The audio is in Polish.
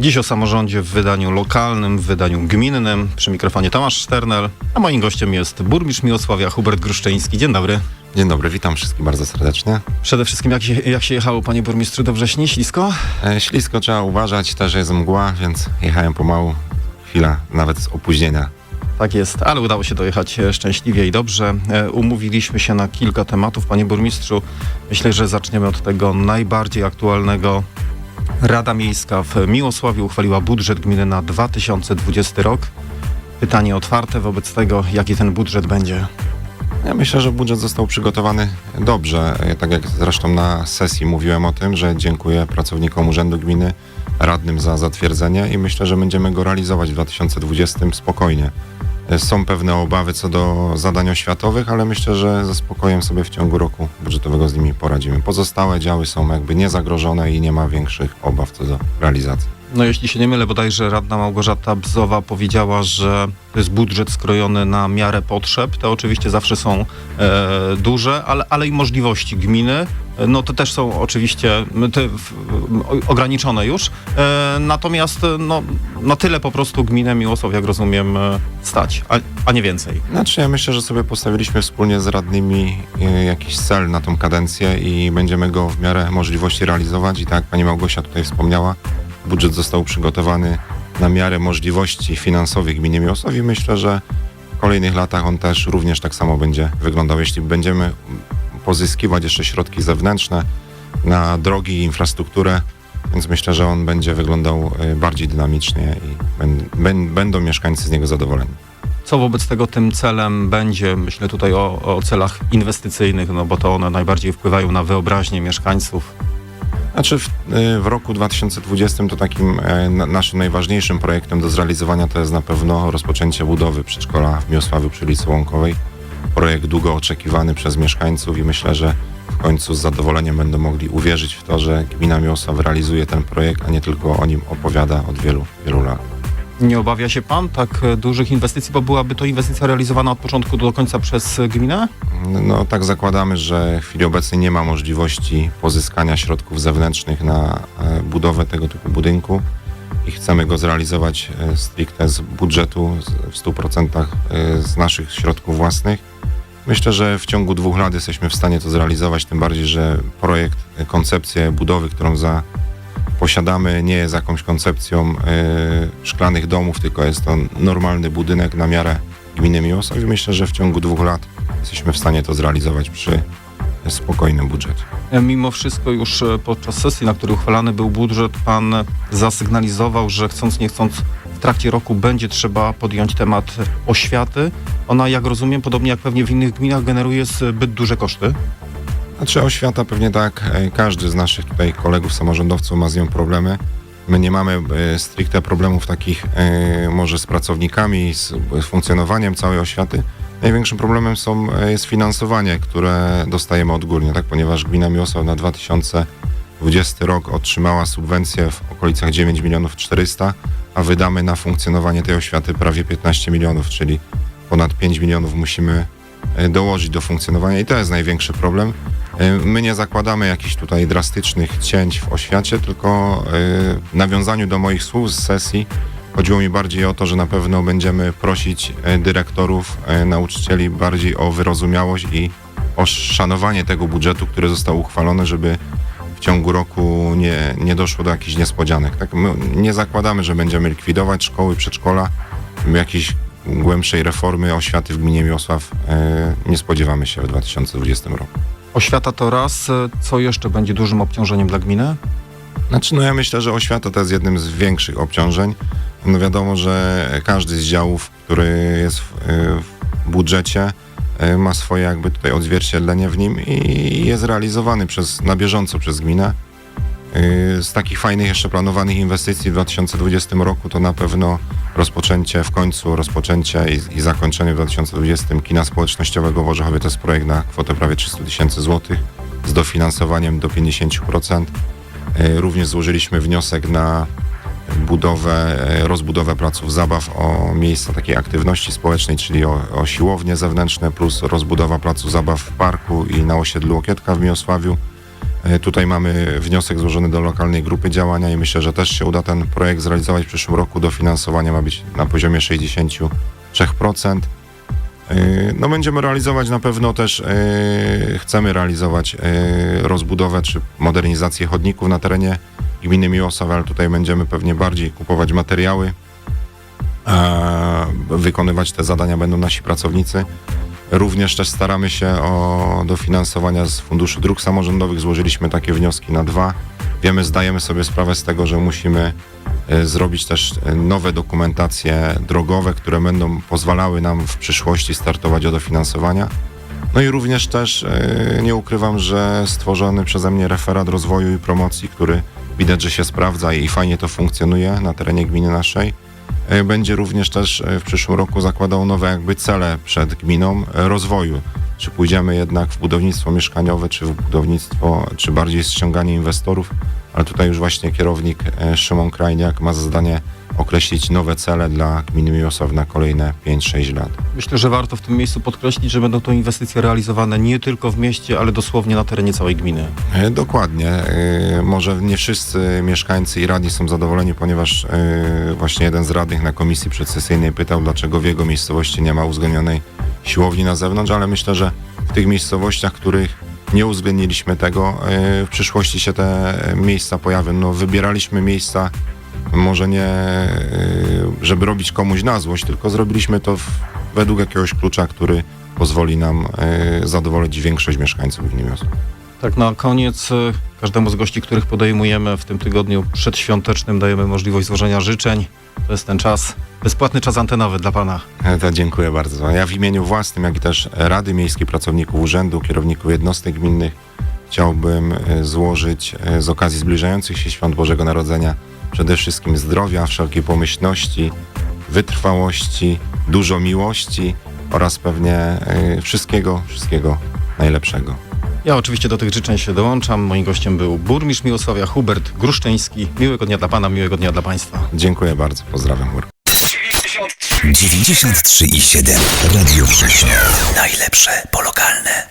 Dziś o samorządzie w wydaniu lokalnym, w wydaniu gminnym. Przy mikrofonie Tomasz Szternel, a moim gościem jest burmistrz Miłosławia Hubert Gruszczyński. Dzień dobry. Dzień dobry, witam wszystkich bardzo serdecznie. Przede wszystkim jak się, jak się jechało, panie burmistrzu, do wrześni? Ślisko? E, ślisko trzeba uważać, też jest mgła, więc jechałem pomału. Chwila, nawet z opóźnienia. Tak jest, ale udało się dojechać e, szczęśliwie i dobrze. E, Umówiliśmy się na kilka tematów, panie burmistrzu. Myślę, że zaczniemy od tego najbardziej aktualnego. Rada Miejska w Miłosławiu uchwaliła budżet gminy na 2020 rok. Pytanie otwarte wobec tego, jaki ten budżet będzie. Ja myślę, że budżet został przygotowany dobrze. Tak jak zresztą na sesji mówiłem o tym, że dziękuję pracownikom Urzędu Gminy, radnym za zatwierdzenie i myślę, że będziemy go realizować w 2020 spokojnie. Są pewne obawy co do zadań oświatowych, ale myślę, że ze spokojem sobie w ciągu roku budżetowego z nimi poradzimy. Pozostałe działy są jakby niezagrożone i nie ma większych obaw co do realizacji. No jeśli się nie mylę, bodajże radna Małgorzata Bzowa powiedziała, że to jest budżet skrojony na miarę potrzeb. Te oczywiście zawsze są e, duże, ale, ale i możliwości gminy. e, No to też są oczywiście te, w, ograniczone już. E, natomiast e, no, na tyle po prostu gminę Miłosław, jak rozumiem, e, stać, a, a nie więcej. Znaczy ja myślę, że sobie postawiliśmy wspólnie z radnymi jakiś cel na tą kadencję i będziemy go w miarę możliwości realizować i tak jak pani Małgosia tutaj wspomniała, budżet został przygotowany na miarę możliwości finansowych gminy Miłosław i myślę, że w kolejnych latach on też również tak samo będzie wyglądał. Jeśli będziemy pozyskiwać jeszcze środki zewnętrzne na drogi i infrastrukturę, więc myślę, że on będzie wyglądał e, bardziej dynamicznie i bę- bę- będą mieszkańcy z niego zadowoleni. Co wobec tego tym celem będzie? Myślę tutaj o, o celach inwestycyjnych, no bo to one najbardziej wpływają na wyobraźnię mieszkańców. Znaczy w, y, w roku 2020 to takim e, na- naszym najważniejszym projektem do zrealizowania to jest na pewno rozpoczęcie budowy przedszkola w Miłosławiu przy ulicy Łąkowej. Projekt długo oczekiwany przez mieszkańców i myślę, że w końcu z zadowoleniem będą mogli uwierzyć w to, że gmina Miłosław realizuje ten projekt, a nie tylko o nim opowiada od wielu, wielu lat. Nie obawia się pan tak dużych inwestycji, bo byłaby to inwestycja realizowana od początku do końca przez gminę? No tak zakładamy, że w chwili obecnej nie ma możliwości pozyskania środków zewnętrznych na e, budowę tego typu budynku i chcemy go zrealizować e, stricte z budżetu w 100% e, z naszych środków własnych. Myślę, że w ciągu dwóch lat jesteśmy w stanie to zrealizować, tym bardziej, że projekt, koncepcję budowy, którą za posiadamy, nie jest jakąś koncepcją e, szklanych domów, tylko jest to normalny budynek na miarę gminy Miłosław i myślę, że w ciągu dwóch lat jesteśmy w stanie to zrealizować przy spokojnym budżecie. E, Mimo wszystko już e, podczas sesji, na której uchwalany był budżet, pan zasygnalizował, że chcąc nie chcąc w trakcie roku będzie trzeba podjąć temat oświaty. Ona, jak rozumiem, podobnie jak pewnie w innych gminach, generuje zbyt duże koszty. Znaczy oświata pewnie tak, e, każdy z naszych tutaj kolegów samorządowców ma z nią problemy. My nie mamy e, stricte problemów takich e, może z pracownikami, z, funkcjonowaniem całej oświaty. Największym problemem są, jest finansowanie, które dostajemy odgórnie, tak? ponieważ gmina Miłosław na 2020 rok otrzymała subwencję w okolicach 9 milionów 400, a wydamy na funkcjonowanie tej oświaty prawie 15 milionów, czyli ponad 5 milionów musimy dołożyć do funkcjonowania i to jest największy problem. E, My nie zakładamy jakichś tutaj drastycznych cięć w oświacie, tylko e, w nawiązaniu do moich słów z sesji chodziło mi bardziej o to, że na pewno będziemy prosić e, dyrektorów, nauczycieli bardziej o wyrozumiałość i o szanowanie tego budżetu, który został uchwalony, żeby w ciągu roku nie, nie doszło do jakichś niespodzianek. Tak? My nie zakładamy, że będziemy likwidować szkoły, przedszkola, jakiejś głębszej reformy oświaty w gminie Miłosław nie spodziewamy się w 2020 roku. Oświata to raz. Co jeszcze będzie dużym obciążeniem dla gminy? Znaczy, no ja myślę, że oświata to jest jednym z większych obciążeń. No wiadomo, że każdy z działów, który jest w, w budżecie, e, ma swoje jakby tutaj odzwierciedlenie w nim i jest realizowany przez, na bieżąco przez gminę. E, Z takich fajnych jeszcze planowanych inwestycji w 2020 roku to na pewno rozpoczęcie, w końcu rozpoczęcie i, i zakończenie w 2020 kina społecznościowego w Orzechowie. To jest projekt na kwotę prawie 300 tysięcy złotych z dofinansowaniem do 50%. E, Również złożyliśmy wniosek na budowę, e, rozbudowę placów zabaw o miejsca takiej aktywności społecznej, czyli o, o siłownie zewnętrzne plus rozbudowa placu zabaw w parku i na osiedlu Okietka w Miłosławiu. E, Tutaj mamy wniosek złożony do lokalnej grupy działania i myślę, że też się uda ten projekt zrealizować w przyszłym roku. Dofinansowanie ma być na poziomie 63%. Yy, No będziemy realizować na pewno też, yy, chcemy realizować rozbudowę czy modernizację chodników na terenie gminy Miłosław, ale tutaj będziemy pewnie bardziej kupować materiały, wykonywać te zadania będą nasi pracownicy. Również też staramy się o dofinansowania z Funduszu Dróg Samorządowych. Złożyliśmy takie wnioski na dwa. Wiemy, zdajemy sobie sprawę z tego, że musimy e, zrobić też e, nowe dokumentacje drogowe, które będą pozwalały nam w przyszłości startować o dofinansowania. No i również też e, nie ukrywam, że stworzony przeze mnie referat rozwoju i promocji, który widać, że się sprawdza i fajnie to funkcjonuje na terenie gminy naszej. E, Będzie również też e, w przyszłym roku zakładał nowe jakby cele przed gminą e, rozwoju. Czy pójdziemy jednak w budownictwo mieszkaniowe, czy w budownictwo, czy bardziej ściąganie inwestorów, ale tutaj już właśnie kierownik Szymon Krajniak ma za zadanie określić nowe cele dla gminy Miłosław na kolejne 5-6 lat. Myślę, że warto w tym miejscu podkreślić, że będą to inwestycje realizowane nie tylko w mieście, ale dosłownie na terenie całej gminy. E, Dokładnie. E, Może nie wszyscy mieszkańcy i radni są zadowoleni, ponieważ e, właśnie jeden z radnych na komisji przedsesyjnej pytał, dlaczego w jego miejscowości nie ma uwzględnionej siłowni na zewnątrz, ale myślę, że w tych miejscowościach, których nie uwzględniliśmy tego, w przyszłości się te miejsca pojawią. No, wybieraliśmy miejsca może nie, e, żeby robić komuś na złość, tylko zrobiliśmy to w, według jakiegoś klucza, który pozwoli nam e, zadowolić większość mieszkańców Miłosław. Tak na koniec y, każdemu z gości, których podejmujemy w tym tygodniu przedświątecznym dajemy możliwość złożenia życzeń. To jest ten czas, bezpłatny czas antenowy dla Pana. E, To dziękuję bardzo. Ja w imieniu własnym, jak i też Rady Miejskiej, pracowników urzędu, kierowników jednostek gminnych chciałbym e, złożyć e, z okazji zbliżających się świąt Bożego Narodzenia przede wszystkim zdrowia, wszelkiej pomyślności, wytrwałości, dużo miłości oraz pewnie e, wszystkiego, wszystkiego najlepszego. Ja oczywiście do tych życzeń się dołączam. Moim gościem był burmistrz Miłosławia Hubert Gruszczyński. Miłego dnia dla Pana, miłego dnia dla Państwa. Dziękuję bardzo, pozdrawiam. 93,7 Radio Września. Najlepsze polokalne.